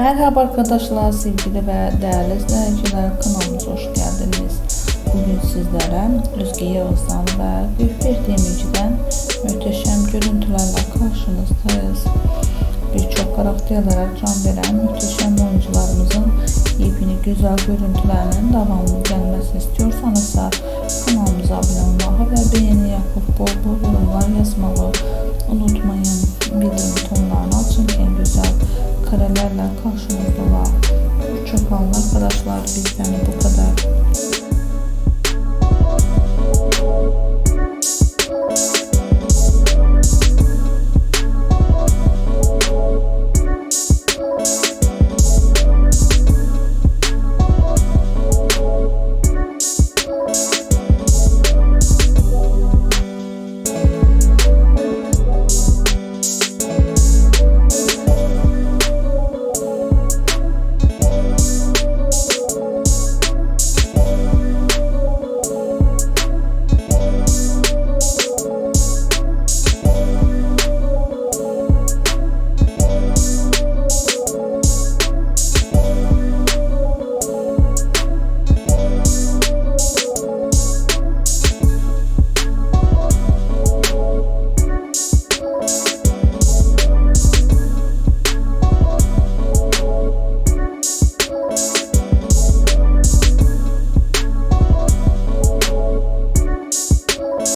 Merhaba arkadaşlar, sevgili ve değerli izleyiciler kanalımıza hoş geldiniz. Bugün sizlere Özge Yağız'dan ve Gülfer Demirci'den muhteşem görüntülerle karşınızdayız. Birçok karakterlere can veren muhteşem oyuncularımızın yepyeni güzel görüntülerinin devamlı gelmesini istiyorsanız da kanalımıza abone olmayı ve beğeni yapıp bol bol yorumlar yazmayı karelerle karşınızda var. Hoşçakalın arkadaşlar bizden bu kadar.